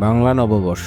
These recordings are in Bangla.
বাংলা নববর্ষ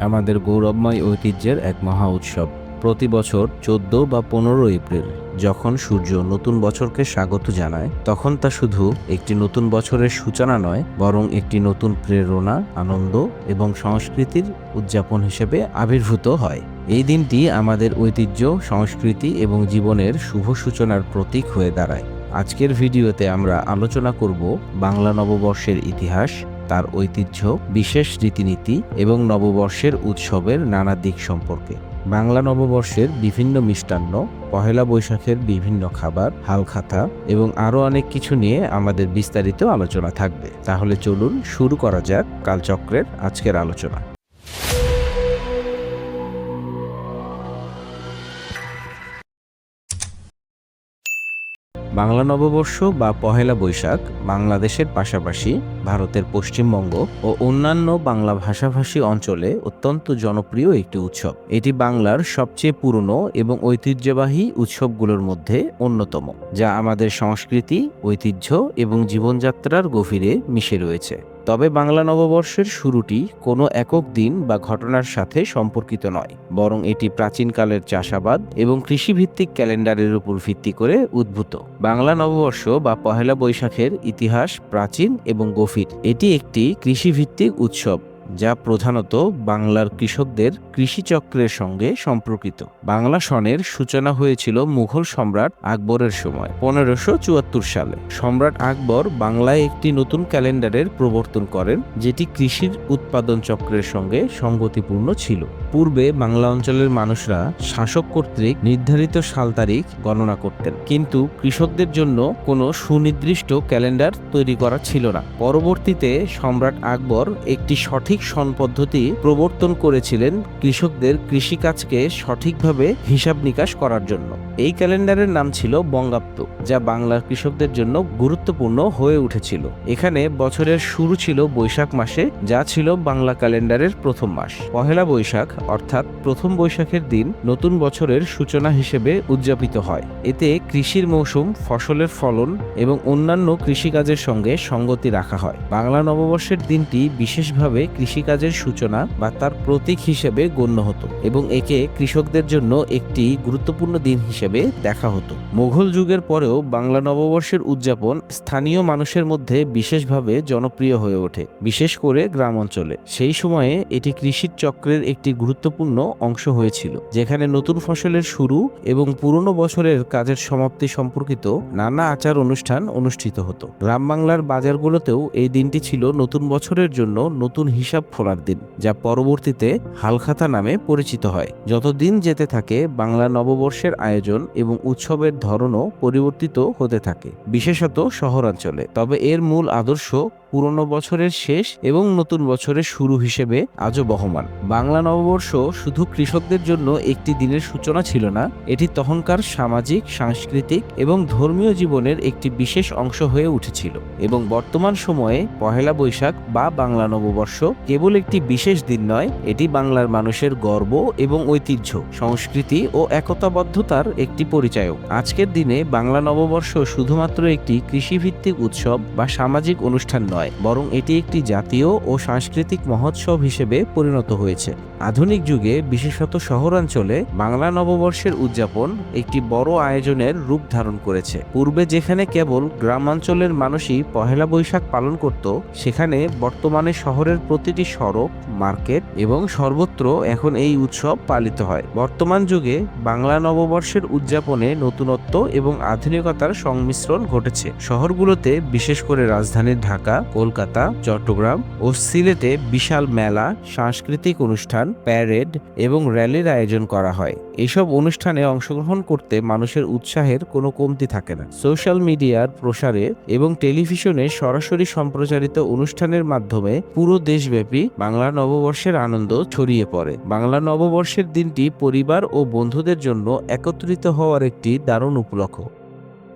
আমাদের গৌরবময় ঐতিহ্যের এক মহা উৎসব। প্রতি বছর চোদ্দ বা পনেরো এপ্রিল যখন সূর্য নতুন বছরকে স্বাগত জানায়, তখন তা শুধু একটি নতুন বছরের সূচনা নয়, বরং একটি নতুন প্রেরণা, আনন্দ এবং সংস্কৃতির উদযাপন হিসেবে আবির্ভূত হয়। এই দিনটি আমাদের ঐতিহ্য, সংস্কৃতি এবং জীবনের শুভ সূচনার প্রতীক হয়ে দাঁড়ায়। আজকের ভিডিওতে আমরা আলোচনা করব বাংলা নববর্ষের ইতিহাস তার ঐতিহ্য, বিশেষ রীতিনীতি এবং নববর্ষের উৎসবের নানা দিক সম্পর্কে। বাংলা নববর্ষের বিভিন্ন মিষ্টান্ন, পহেলা বৈশাখের বিভিন্ন খাবার, হালখাতা এবং আরও অনেক কিছু নিয়ে আমাদের বিস্তারিত আলোচনা থাকবে। তাহলে চলুন শুরু করা যাক কালচক্রের আজকের আলোচনা। বাংলা নববর্ষ বা পহেলা বৈশাখ বাংলাদেশের পাশাপাশি ভারতের পশ্চিমবঙ্গ ও অন্যান্য বাংলা ভাষাভাষী অঞ্চলে অত্যন্ত জনপ্রিয় একটি উৎসব। এটি বাংলার সবচেয়ে পুরনো এবং ঐতিহ্যবাহী উৎসবগুলোর মধ্যে অন্যতম, যা আমাদের সংস্কৃতি, ঐতিহ্য এবং জীবনযাত্রার গভীরে মিশে রয়েছে। তবে বাংলা নববর্ষের শুরুটি কোনো একক দিন বা ঘটনার সাথে সম্পর্কিত নয়, বরং এটি প্রাচীনকালের চাষাবাদ এবং কৃষিভিত্তিক ক্যালেন্ডারের উপর ভিত্তি করে উদ্ভূত। বাংলা নববর্ষ বা পহেলা বৈশাখের ইতিহাস প্রাচীন এবং গভীর। এটি একটি কৃষিভিত্তিক উৎসব। যা প্রধানত বাংলার কৃষকদের কৃষিচক্রের সঙ্গে সম্পর্কিত। বাংলা সনের সূচনা হয়েছিল মুঘল সম্রাট আকবরের সময়, পনেরোশো চুয়াত্তর সালে। সম্রাট আকবর বাংলায় একটি নতুন ক্যালেন্ডারের প্রবর্তন করেন, যেটি কৃষির উৎপাদন চক্রের সঙ্গে সঙ্গতিপূর্ণ ছিল। পূর্বে বাংলা অঞ্চলের মানুষরা শাসক কর্তৃক নির্ধারিত সাল তারিখ গণনা করতেন, কিন্তু কৃষকদের জন্য কোনো সুনির্দিষ্ট ক্যালেন্ডার তৈরি করা ছিল না। পরবর্তীতে সম্রাট আকবর একটি সঠিক সন পদ্ধতি প্রবর্তন করেছিলেন কৃষকদের কৃষিকাজকে সঠিকভাবে হিসাব নিকাশ করার জন্য। এই ক্যালেন্ডারের নাম ছিল বঙ্গাব্দ, যা বাংলার কৃষকদের জন্য গুরুত্বপূর্ণ হয়ে উঠেছিল। এখানে বছরের শুরু ছিল বৈশাখ মাসে, যা ছিল বাংলা ক্যালেন্ডারের প্রথম মাস। পহেলা বৈশাখ, অর্থাৎ প্রথম বৈশাখের দিন, নতুন বছরের সূচনা হিসেবে উদযাপিত হয়। এতে কৃষির মৌসুম, ফসলের ফলন এবং অন্যান্য কৃষিকাজের সঙ্গে সঙ্গতি রাখা হয়। বাংলা নববর্ষের দিনটি বিশেষভাবে কৃষিকাজের সূচনা বা তার প্রতীক হিসেবে গণ্য হতো এবং একে কৃষকদের জন্য একটি গুরুত্বপূর্ণ দিন হিসেবে দেখা হতো। মুঘল যুগের পরেও বাংলা নববর্ষের উদযাপন স্থানীয় মানুষের মধ্যে বিশেষভাবে জনপ্রিয় হয়ে ওঠে, বিশেষ করে গ্রাম অঞ্চলে। সেই সময়ে এটি কৃষির চক্রের একটি গুরুত্বপূর্ণ অংশ হয়েছিল, যেখানে নতুন ফসলের শুরু এবং পুরনো বছরের কাজের সমাপ্তি সম্পর্কিত নানা আচার অনুষ্ঠান অনুষ্ঠিত হতো। গ্রাম বাংলার বাজারগুলোতেও এই দিনটি ছিল নতুন বছরের জন্য নতুন হিসাব খোলার দিন, যা পরবর্তীতে হালখাতা নামে পরিচিত হয়। যতদিন যেতে থাকে বাংলা নববর্ষের আয়োজন এবং উৎসবের ধরনও পরিবর্তিত হতে থাকে বিশেষত শহরাঞ্চলে। তবে এর মূল আদর্শ পুরনো বছরের শেষ এবং নতুন বছরের শুরু হিসেবে আজও বহমান। বাংলা নববর্ষ শুধু কৃষকদের জন্য একটি দিনের সূচনা ছিল না, এটি তখনকার সামাজিক, সাংস্কৃতিক এবং ধর্মীয় জীবনের একটি বিশেষ অংশ হয়ে উঠেছিল এবং বর্তমান সময়ে পহেলা বৈশাখ বা বাংলা নববর্ষ কেবল একটি বিশেষ দিন নয়, এটি বাংলার মানুষের গর্ব এবং ঐতিহ্য, সংস্কৃতি ও একতাবদ্ধতার একটি পরিচায়ক। আজকের দিনে বাংলা নববর্ষ শুধুমাত্র একটি কৃষিভিত্তিক উৎসব বা সামাজিক অনুষ্ঠান নয় বরং এটি একটি জাতীয় ও সাংস্কৃতিক মহোৎসব হিসেবে পরিণত হয়েছে। আধুনিক যুগে, বিশেষত শহরাঞ্চলে, বাংলা নববর্ষের উদযাপন একটি বড় আয়োজনের রূপ ধারণ করেছে। পূর্বে যেখানে কেবল গ্রামাঞ্চলের মানুষই পহেলা বৈশাখ পালন করত, সেখানে বর্তমানে শহরের প্রতিটি সড়ক, মার্কেট এবং সর্বত্র এখন এই উৎসব পালিত হয়। বর্তমান যুগে, বাংলা নববর্ষের উদযাপনে নতুনত্ব এবং আধুনিকতার সংমিশ্রণ ঘটেছে। শহরগুলোতে, বিশেষ করে রাজধানী ঢাকা কলকাতা, চট্টগ্রাম ও সিলেটে বিশাল মেলা, সাংস্কৃতিক অনুষ্ঠান প্যারেড এবং র্যালির আয়োজন করা হয়। এইসব অনুষ্ঠানে অংশগ্রহণ করতে মানুষের উৎসাহের কোনো কমতি থাকে না। সোশ্যাল মিডিয়ার প্রসারে এবং টেলিভিশনে সরাসরি সম্প্রচারিত অনুষ্ঠানের মাধ্যমে পুরো দেশব্যাপী বাংলা নববর্ষের আনন্দ ছড়িয়ে পড়ে। বাংলা নববর্ষের দিনটি পরিবার ও বন্ধুদের জন্য একত্রিত হওয়ার একটি দারুণ উপলক্ষ।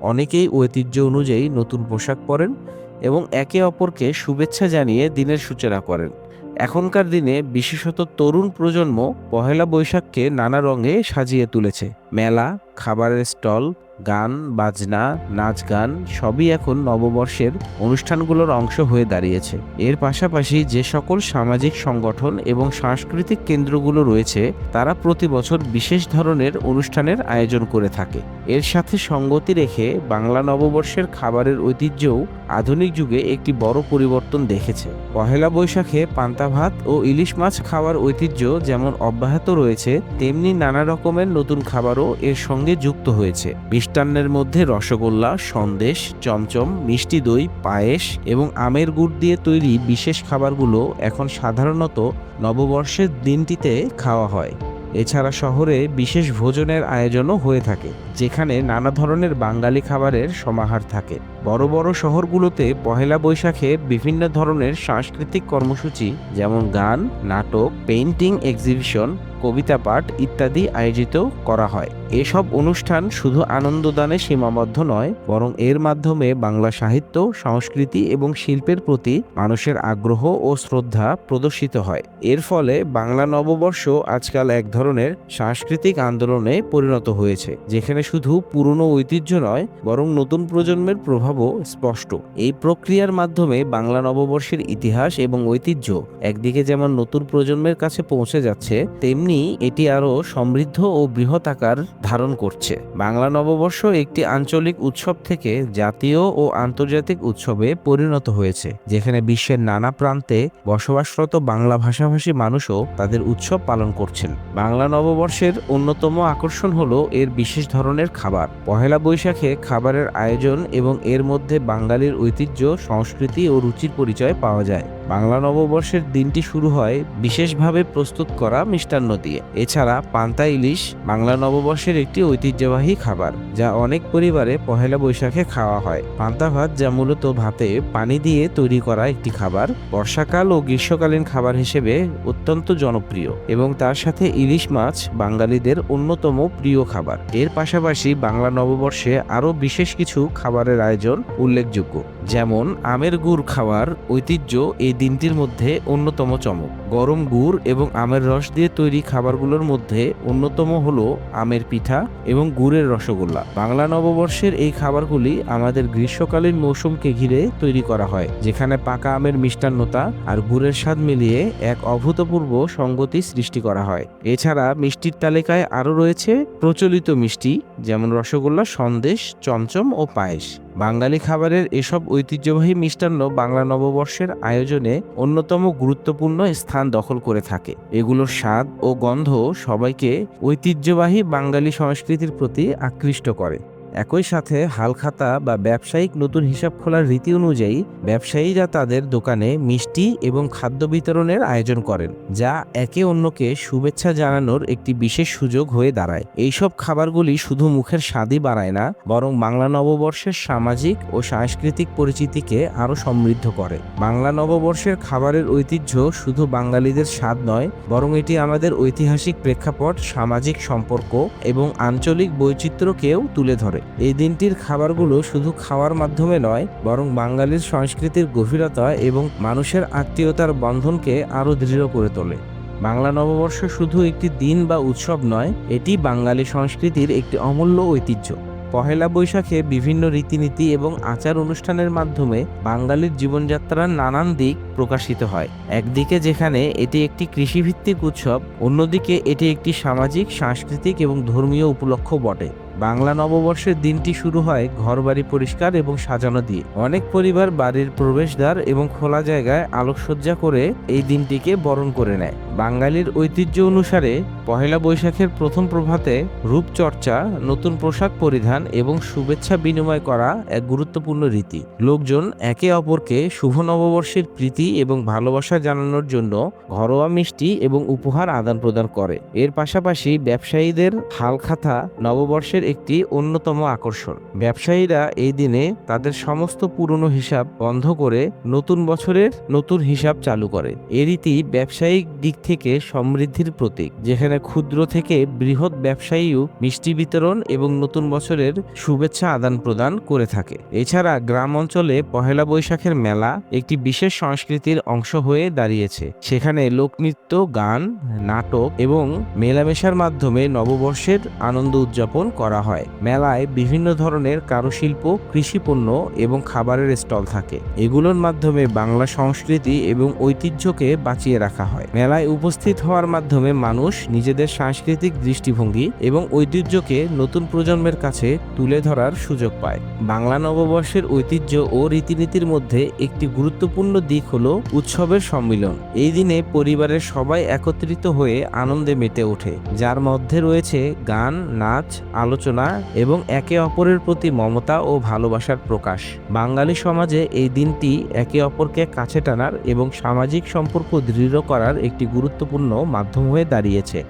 অনেকেই ঐতিহ্য অনুযায়ী নতুন পোশাক পরেন এবং একে অপরকে শুভেচ্ছা জানিয়ে দিনের সূচনা করেন। এখনকার দিনে বিশেষত তরুণ প্রজন্ম পহেলা বৈশাখকে নানা রঙে সাজিয়ে তুলেছে। মেলা, খাবারের স্টল গান, বাজনা, নাচ গান সবই এখন নববর্ষের অনুষ্ঠানগুলোর অংশ হয়ে দাঁড়িয়েছে। এর পাশাপাশি যে সকল সামাজিক সংগঠন এবং সাংস্কৃতিক কেন্দ্রগুলো রয়েছে, তারা প্রতি বছর বিশেষ ধরনের অনুষ্ঠানের আয়োজন করে থাকে। এর সাথে সঙ্গতি রেখে বাংলা নববর্ষের খাবারের ঐতিহ্যও আধুনিক যুগে একটি বড় পরিবর্তন দেখেছে। পহেলা বৈশাখে পান্তা ভাত ও ইলিশ মাছ খাওয়ার ঐতিহ্য যেমন অব্যাহত রয়েছে, তেমনি নানা রকমের নতুন খাবারও এর সঙ্গে যুক্ত হয়েছে। মিষ্টান্নের মধ্যে রসগোল্লা, সন্দেশ, চমচম, মিষ্টি দই, পায়েস এবং আমের গুড় দিয়ে তৈরি বিশেষ খাবারগুলো এখন সাধারণত নববর্ষের দিনটিতে খাওয়া হয়। এছাড়া শহরে বিশেষ ভোজনের আয়োজনও হয়ে থাকে, যেখানে নানা ধরনের বাঙালি খাবারের সমাহার থাকে। বড় বড় শহরগুলোতে পহেলা বৈশাখে বিভিন্ন ধরনের সাংস্কৃতিক কর্মসূচি, যেমন গান, নাটক, পেইন্টিং এক্সিবিশন, কবিতা পাঠ ইত্যাদি আয়োজিত করা হয়। এসব অনুষ্ঠান শুধু আনন্দদানে সীমাবদ্ধ নয়, বরং এর মাধ্যমে বাংলা সাহিত্য, সংস্কৃতি এবং শিল্পের প্রতি মানুষের আগ্রহ ও শ্রদ্ধা প্রদর্শিত হয়। এর ফলে বাংলা নববর্ষ আজকাল এক ধরনের সাংস্কৃতিক আন্দোলনে পরিণত হয়েছে, যেখানে শুধু পুরনো ঐতিহ্য নয়, বরং নতুন প্রজন্মের প্রভাবও স্পষ্ট। এই প্রক্রিয়ার মাধ্যমে বাংলা নববর্ষের ইতিহাস এবং ঐতিহ্য একদিকে যেমন নতুন প্রজন্মের কাছে পৌঁছে যাচ্ছে, তেমনি এটি আরও সমৃদ্ধ ও বৃহৎ আকার ধারণ করছে। বাংলা নববর্ষ একটি আঞ্চলিক উৎসব থেকে জাতীয় ও আন্তর্জাতিক উৎসবে পরিণত হয়েছে, যেখানে বিশ্বের নানা প্রান্তে বসবাসরত বাংলা ভাষাভাষী মানুষও তাদের উৎসব পালন করছেন। বাংলা নববর্ষের অন্যতম আকর্ষণ হলো এর বিশেষ ধরনের খাবার। পহেলা বৈশাখে খাবারের আয়োজন এবং এর মধ্যে বাঙালির ঐতিহ্য সংস্কৃতি ও রুচির পরিচয় পাওয়া যায়। বাংলা নববর্ষের দিনটি শুরু হয় বিশেষভাবে প্রস্তুত করা মিষ্টান্ন দিয়ে। এছাড়া পান্তা ইলিশ বাংলা নববর্ষের একটি ঐতিহ্যবাহী খাবার, যা অনেক পরিবারে পহেলা বৈশাখে খাওয়া হয়। পান্তা ভাত যা মূলত ভাতে পানি দিয়ে তৈরি করা একটি খাবার, বর্ষাকাল ও গ্রীষ্মকালীন খাবার হিসেবে অত্যন্ত জনপ্রিয় এবং তার সাথে ইলিশ মাছ বাঙালিদের অন্যতম প্রিয় খাবার। এর পাশাপাশি বাংলা নববর্ষে আরও বিশেষ কিছু খাবারের আয়োজন উল্লেখযোগ্য। যেমন আমের গুড় খাওয়ার ঐতিহ্য এই দিনটির মধ্যে অন্যতম চমক। গরম গুড় এবং আমের রস দিয়ে তৈরি খাবারগুলোর মধ্যে অন্যতম হলো আমের পিঠা এবং গুড়ের রসগোল্লা। বাংলা নববর্ষের এই খাবারগুলি আমাদের গ্রীষ্মকালীন মৌসুমকে ঘিরে তৈরি করা হয়, যেখানে পাকা আমের মিষ্টান্নতা আর গুড়ের স্বাদ মিলিয়ে এক অভূতপূর্ব সঙ্গতি সৃষ্টি করা হয়। এছাড়া মিষ্টির তালিকায় আরও রয়েছে প্রচলিত মিষ্টি, যেমন রসগোল্লা, সন্দেশ, চমচম ও পায়েস। বাঙালি খাবারের এসব ঐতিহ্যবাহী মিষ্টান্ন বাংলা নববর্ষের আয়োজনে অন্যতম গুরুত্বপূর্ণ স্থান দখল করে থাকে। এগুলোর স্বাদ ও গন্ধ সবাইকে ঐতিহ্যবাহী বাঙালি সংস্কৃতির প্রতি আকৃষ্ট করে। একই সাথে হালখাতা বা ব্যবসায়িক নতুন হিসাব খোলার রীতি অনুযায়ী ব্যবসায়ীরা তাদের দোকানে মিষ্টি এবং খাদ্য বিতরণের আয়োজন করেন, যা একে অন্যকে শুভেচ্ছা জানানোর একটি বিশেষ সুযোগ হয়ে দাঁড়ায়। এইসব খাবারগুলি শুধু মুখের স্বাদই বাড়ায় না, বরং বাংলা নববর্ষের সামাজিক ও সাংস্কৃতিক পরিচিতিকে আরও সমৃদ্ধ করে। বাংলা নববর্ষের খাবারের ঐতিহ্য শুধু বাঙালিদের স্বাদ নয়, বরং এটি আমাদের ঐতিহাসিক প্রেক্ষাপট, সামাজিক সম্পর্ক এবং আঞ্চলিক বৈচিত্র্যকেও তুলে ধরে। এই দিনটির খাবারগুলো শুধু খাওয়ার মাধ্যমে নয়, বরং বাঙালির সংস্কৃতির গভীরতা এবং মানুষের আত্মীয়তার বন্ধনকে আরও দৃঢ় করে তোলে। বাংলা নববর্ষ শুধু একটি দিন বা উৎসব নয়, এটি বাঙালি সংস্কৃতির একটি অমূল্য ঐতিহ্য। পহেলা বৈশাখে বিভিন্ন রীতিনীতি এবং আচার অনুষ্ঠানের মাধ্যমে বাঙালির জীবনযাত্রার নানান দিক প্রকাশিত হয়। একদিকে যেখানে এটি একটি কৃষিভিত্তিক উৎসব, অন্যদিকে এটি একটি সামাজিক, সাংস্কৃতিক এবং ধর্মীয় উপলক্ষ বটে। বাংলা নববর্ষের দিনটি শুরু হয় ঘরবাড়ি পরিষ্কার এবং সাজানো দিয়ে। অনেক পরিবার বাড়ির প্রবেশদ্বার এবং খোলা জায়গায় আলোকসজ্জা করে এই দিনটিকে বরণ করে নেয়। বাঙালির ঐতিহ্য অনুসারে পহেলা বৈশাখের প্রথম প্রভাতে রূপচর্চা, নতুন পোশাক পরিধান এবং শুভেচ্ছা বিনিময় করা এক গুরুত্বপূর্ণ রীতি। লোকজন একে অপরকে শুভ নববর্ষের প্রীতি এবং ভালোবাসা জানানোর জন্য ঘরোয়া মিষ্টি এবং উপহার আদান প্রদান করে। এর পাশাপাশি ব্যবসায়ীদের হালখাতা নববর্ষের একটি অন্যতম আকর্ষণ। ব্যবসায়ীরা এই দিনে তাদের সমস্ত পুরনো হিসাব বন্ধ করে নতুন বছরের নতুন হিসাব চালু করে। এ রীতি ব্যবসায়িক দিক থেকে সমৃদ্ধির প্রতীক, যেখানে ক্ষুদ্র থেকে বৃহৎ ব্যবসায়ীও মিষ্টি বিতরণ এবং নতুন বছরের শুভেচ্ছা আদান প্রদান করে থাকে। এছাড়া গ্রাম অঞ্চলে পহেলা বৈশাখের মেলা একটি বিশেষ সংস্কৃতির অংশ হয়ে দাঁড়িয়েছে। সেখানে লোকনৃত্য গান, নাটক এবং মেলামেশার মাধ্যমে নববর্ষের আনন্দ উদযাপন করা হয়। মেলায় বিভিন্ন ধরনের কারুশিল্প কৃষিপণ্য এবং খাবারের স্টল থাকে। এগুলোর মাধ্যমে বাংলা সংস্কৃতি এবং ঐতিহ্যকে বাঁচিয়ে রাখা হয়। মেলায় উপস্থিত হওয়ার মাধ্যমে মানুষ নিজেদের সাংস্কৃতিক দৃষ্টিভঙ্গি এবং ঐতিহ্যকে নতুন প্রজন্মের কাছে তুলে ধরার সুযোগ পায়। বাংলা নববর্ষের ঐতিহ্য ও রীতিনীতির মধ্যে একটি গুরুত্বপূর্ণ দিক হল উৎসবের সম্মিলন। এই দিনে পরিবারের সবাই একত্রিত হয়ে আনন্দে মেতে ওঠে, যার মধ্যে রয়েছে গান, নাচ, আলোচনা এবং একে অপরের প্রতি মমতা ও ভালোবাসার প্রকাশ। বাঙালি সমাজে এই দিনটি একে অপরকে কাছে টানার এবং সামাজিক সম্পর্ক দৃঢ় করার একটি গুরুত্বপূর্ণ মাধ্যম হয়ে দাঁড়িয়েছে।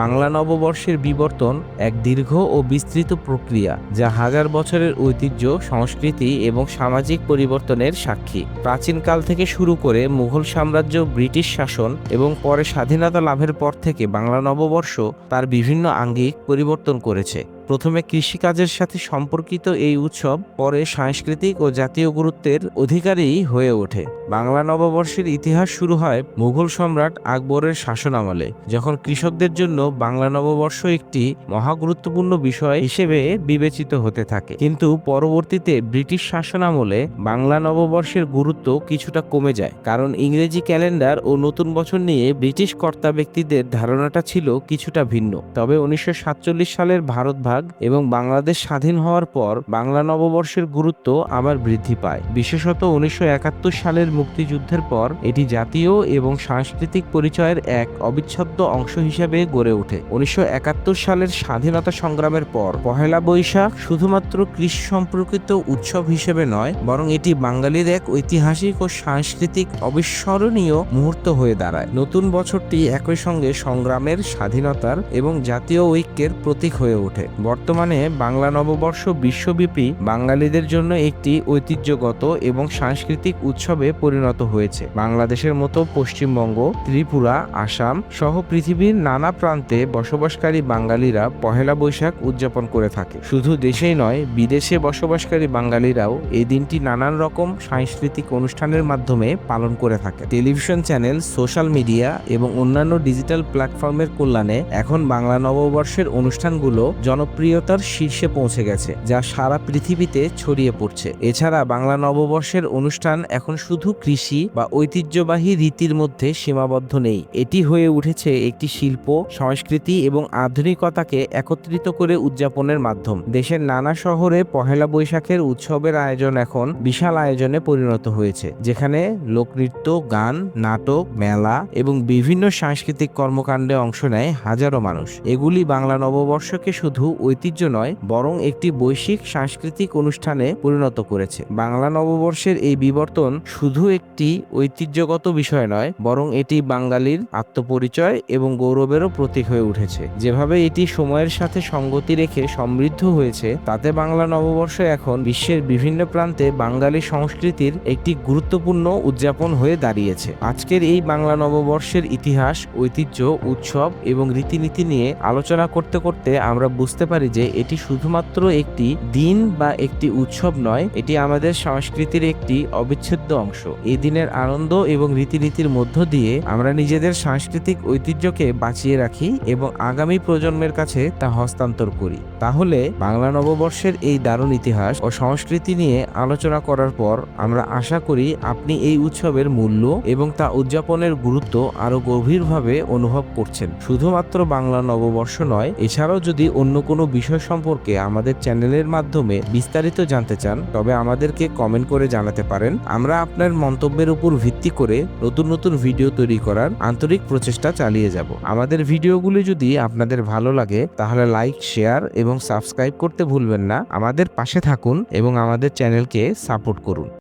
বাংলা নববর্ষের বিবর্তন এক দীর্ঘ ও বিস্তৃত প্রক্রিয়া, যা হাজার বছরের ঐতিহ্য, সংস্কৃতি এবং সামাজিক পরিবর্তনের সাক্ষী। প্রাচীনকাল থেকে শুরু করে মুঘল সাম্রাজ্য, ব্রিটিশ শাসন এবং পরে স্বাধীনতা লাভের পর থেকে বাংলা নববর্ষ তার বিভিন্ন আঙ্গিক পরিবর্তন করেছে। প্রথমে কৃষিকাজের সাথে সম্পর্কিত এই উৎসব পরে সাংস্কৃতিক ও জাতীয় গুরুত্বের অধিকারী হয়ে ওঠে। বাংলা নববর্ষের ইতিহাস শুরু হয় মুঘল সম্রাট আকবরের শাসনামলে, যখন কৃষকদের জন্য বাংলা নববর্ষ একটি মহা গুরুত্বপূর্ণ বিষয় হিসেবে বিবেচিত হতে থাকে। কিন্তু পরবর্তীতে ব্রিটিশ শাসনামলে বাংলা নববর্ষের গুরুত্ব কিছুটা কমে যায়, কারণ ইংরেজি ক্যালেন্ডার ও নতুন বছর নিয়ে ব্রিটিশ কর্তা ব্যক্তিদের ধারণাটা ছিল কিছুটা ভিন্ন। তবে উনিশশো সাতচল্লিশ সালের ভারত ভাগ এবং বাংলাদেশ স্বাধীন হওয়ার পর বাংলা নববর্ষের গুরুত্ব আবার বৃদ্ধি পায়। বিশেষত উনিশশো একাত্তর সালের মুক্তিযুদ্ধের পর এটি জাতীয় এবং সাংস্কৃতিক পরিচয়ের এক অবিচ্ছেদ্য অংশ হিসেবে গড়ে ওঠে। উনিশশো একাত্তর সালের স্বাধীনতা সংগ্রামের পর পহেলা বৈশাখ শুধুমাত্র কৃষি সম্পর্কিত উৎসব হিসেবে নয়, বরং এটি বাঙালির এক ঐতিহাসিক ও সাংস্কৃতিক অবিস্মরণীয় মুহূর্ত হয়ে দাঁড়ায়। নতুন বছরটি একই সঙ্গে সংগ্রামের স্বাধীনতার এবং জাতীয় ঐক্যের প্রতীক হয়ে ওঠে। বর্তমানে বাংলা নববর্ষ বিশ্বব্যাপী বাঙালিদের জন্য একটি ঐতিহ্যগত এবং সাংস্কৃতিক উৎসবে পরিণত হয়েছে। বাংলাদেশের মতো পশ্চিমবঙ্গ, ত্রিপুরা, আসাম সহ পৃথিবীর নানা প্রান্তে বসবাসকারী বাঙালিরা পহেলা বৈশাখ উদযাপন করে থাকে। শুধু দেশেই নয়, বিদেশে বসবাসকারী বাঙালিরাও এই দিনটি নানান রকম সাংস্কৃতিক অনুষ্ঠানের মাধ্যমে পালন করে থাকে। টেলিভিশন চ্যানেল, সোশ্যাল মিডিয়া এবং অন্যান্য ডিজিটাল প্ল্যাটফর্মের কল্যাণে এখন বাংলা নববর্ষের অনুষ্ঠানগুলো জনপ্রিয়তার শীর্ষে পৌঁছে গেছে, যা সারা পৃথিবীতে ছড়িয়ে পড়ছে। এছাড়া বাংলা নববর্ষের অনুষ্ঠান এখন শুধু কৃষি বা ঐতিহ্যবাহী রীতির মধ্যে সীমাবদ্ধ নেই। এটি হয়ে উঠেছে একটি শিল্প, সংস্কৃতি এবং আধুনিকতাকে একত্রিত করে উদযাপনের মাধ্যম। দেশের নানা শহরে পহেলা বৈশাখের উৎসবের আয়োজন এখন বিশাল আয়োজনে পরিণত হয়েছে, যেখানে লোকনৃত্য, গান, নাটক, মেলা এবং বিভিন্ন সাংস্কৃতিক কর্মকাণ্ডে অংশ নেয় হাজারো মানুষ। এগুলি বাংলা নববর্ষকে শুধু ঐতিহ্য নয়, বরং একটি বৈশ্বিক সাংস্কৃতিক অনুষ্ঠানে পরিণত করেছে। বাংলা নববর্ষের এই বিবর্তন শুধু একটি ঐতিহ্যগত বিষয় নয়, বরং এটি বাঙালির আত্মপরিচয় এবং গৌরবেরও প্রতীক হয়ে উঠেছে। যেভাবে এটি সময়ের সাথে সঙ্গতি রেখে সমৃদ্ধ হয়েছে, তাতে বাংলা নববর্ষ এখন বিশ্বের বিভিন্ন প্রান্তে বাঙালি সংস্কৃতির একটি গুরুত্বপূর্ণ উদযাপন হয়ে দাঁড়িয়েছে। আজকের এই বাংলা নববর্ষের ইতিহাস, ঐতিহ্য, উৎসব এবং রীতিনীতি নিয়ে আলোচনা করতে করতে আমরা বুঝতে পারি যে এটি শুধুমাত্র একটি দিন বা একটি উৎসব নয়, এটি আমাদের সংস্কৃতির একটি অবিচ্ছেদ্য অংশ। এই দিনের আনন্দ এবং রীতিনীতির মধ্য দিয়ে আমরা নিজেদের সাংস্কৃতিক ঐতিহ্যকে বাঁচিয়ে রাখি এবং আগামী প্রজন্মের কাছে তা হস্তান্তর করি। তাহলে বাংলা নববর্ষের এই দারুণ ইতিহাস ও সংস্কৃতি নিয়ে আলোচনা করার পর আমরা আশা করি আপনি এই উৎসবের মূল্য এবং তা উদযাপনের গুরুত্ব আরও গভীরভাবে অনুভব করছেন। শুধুমাত্র বাংলা নববর্ষ নয়, এছাড়াও যদি অন্য কোনো বিষয় সম্পর্কে আমাদের চ্যানেলের মাধ্যমে বিস্তারিত জানতে চান, তবে আমাদেরকে কমেন্ট করে জানাতে পারেন। আমরা আপনার মন্তব্যের উপর ভিত্তি করে নতুন নতুন ভিডিও তৈরি করার আন্তরিক প্রচেষ্টা চালিয়ে যাব। আমাদের ভিডিওগুলি যদি আপনাদের ভালো লাগে, তাহলে লাইক শেয়ার এবং সাবস্ক্রাইব করতে ভুলবেন না। আমাদের পাশে থাকুন এবং আমাদের চ্যানেলকে সাপোর্ট করুন।